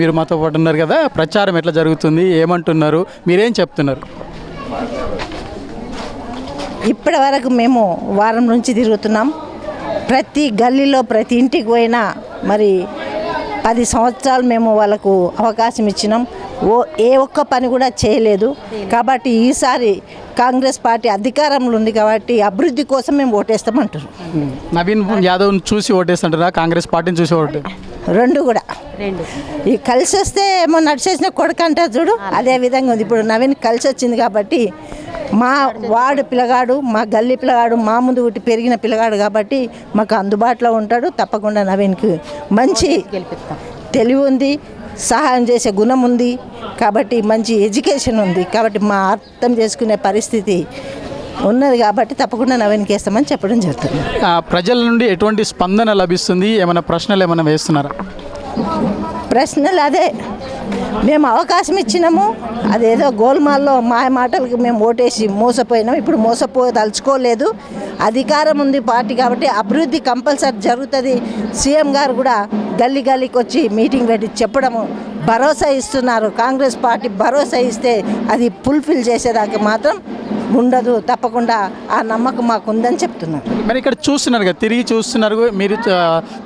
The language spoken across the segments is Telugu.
మీరు మాతో పాటు ఉన్నారు కదా ప్రచారం ఎట్లా జరుగుతుంది ఏమంటున్నారు మీరేం చెప్తున్నారు? ఇప్పటి వరకు మేము వారం నుంచి తిరుగుతున్నాం. ప్రతి గల్లీలో ప్రతి ఇంటికి పోయినా మరి పది సంవత్సరాలు మేము వాళ్ళకు అవకాశం ఇచ్చినాం. ఓ ఏ ఒక్క పని కూడా చేయలేదు. కాబట్టి ఈసారి కాంగ్రెస్ పార్టీ అధికారంలో ఉంది కాబట్టి అభివృద్ధి కోసం మేము ఓటేస్తామంటారు నవీన్ యాదవ్ చూసి ఓటేస్తుంటారా కాంగ్రెస్ పార్టీని చూసి ఓటే రెండు కూడా. ఈ కలిసి వస్తే ఏమో నడిచేసిన కొడుకు అంటారు చూడు అదే విధంగా ఉంది. ఇప్పుడు నవీన్ కలిసి వచ్చింది కాబట్టి మా వాడు పిల్లగాడు మా గల్లీ పిల్లగాడు మా ముందు పుట్టి పెరిగిన పిల్లగాడు కాబట్టి మాకు అందుబాటులో ఉంటాడు. తప్పకుండా నవీన్కి మంచి తెలివి ఉంది సహాయం చేసే గుణం ఉంది కాబట్టి మంచి ఎడ్యుకేషన్ ఉంది. కాబట్టి మా అర్థం చేసుకునే పరిస్థితి ఉన్నది కాబట్టి తప్పకుండా నవీన్కి వేస్తామని చెప్పడం జరుగుతుంది. ఆ, ప్రజల నుండి ఎటువంటి స్పందన లభిస్తుంది? ఏమైనా ప్రశ్నలు ఏమైనా వేస్తున్నారా? ప్రశ్నలు అదే. మేము అవకాశం ఇచ్చినాము. అదేదో గోల్మాల్లో మాయ మాటలకు మేము ఓటేసి మోసపోయినాం. ఇప్పుడు మోసపోదలుచుకోలేదు. అధికారం ఉంది పార్టీ కాబట్టి అభివృద్ధి కంపల్సరీ జరుగుతుంది. సీఎం గారు కూడా గల్లీ గల్లీకి వచ్చి మీటింగ్ పెట్టి చెప్పడము భరోసా ఇస్తున్నారు. కాంగ్రెస్ పార్టీ భరోసా ఇస్తే అది ఫుల్ఫిల్ చేసేదాకా మాత్రం ఉండదు తప్పకుండా ఆ నమ్మకం మాకు ఉందని చెప్తున్నారు. మరి ఇక్కడ చూస్తున్నారు కదా తిరిగి చూస్తున్నారు మీరు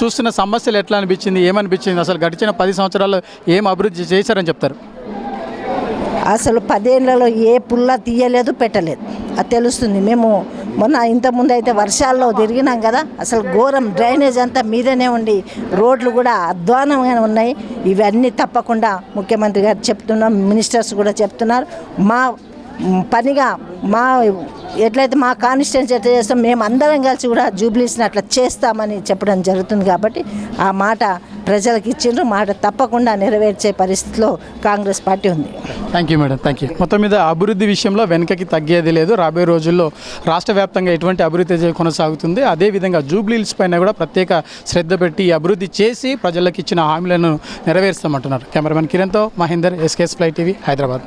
చూస్తున్న సమస్యలు ఎట్లా అనిపించింది ఏమనిపించింది అసలు గడిచిన పది సంవత్సరాలు ఏం అభివృద్ధి చేశారని చెప్తారు? అసలు పదేళ్ళలో ఏ పుల్ల తీయలేదు పెట్టలేదు. అది తెలుస్తుంది. మేము మొన్న ఇంతకుముందు అయితే వర్షాల్లో తిరిగినాం కదా అసలు ఘోరం డ్రైనేజ్ అంతా మీదనే ఉండి రోడ్లు కూడా అధ్వానంగా ఉన్నాయి. ఇవన్నీ తప్పకుండా ముఖ్యమంత్రి గారు చెప్తున్నాం మినిస్టర్స్ కూడా చెప్తున్నారు. మ్, పనిగా మా ఎట్లయితే మా కాన్స్టిట్యూన్స్ ఎట్లా చేస్తాం మేము అందరం కలిసి కూడా జూబ్లీస్ని అట్లా చేస్తామని చెప్పడం జరుగుతుంది కాబట్టి ఆ మాట ప్రజలకు ఇచ్చిండ్రు. మాట తప్పకుండా నెరవేర్చే పరిస్థితిలో కాంగ్రెస్ పార్టీ ఉంది. Thank you madam thank you మొత్తం మీద అభివృద్ధి విషయంలో వెనకకి తగ్గేది లేదు. రాబోయే రోజుల్లో రాష్ట్ర వ్యాప్తంగా ఎటువంటి అభివృద్ధి కొనసాగుతుంది. అదేవిధంగా జూబ్లీహిల్స్ పైన కూడా ప్రత్యేక శ్రద్ధ పెట్టి అభివృద్ధి చేసి ప్రజలకు ఇచ్చిన హామీలను నెరవేరుస్తామంటున్నారు. Cameraman కిరణ్తో Mahender SKS fly TV Hyderabad.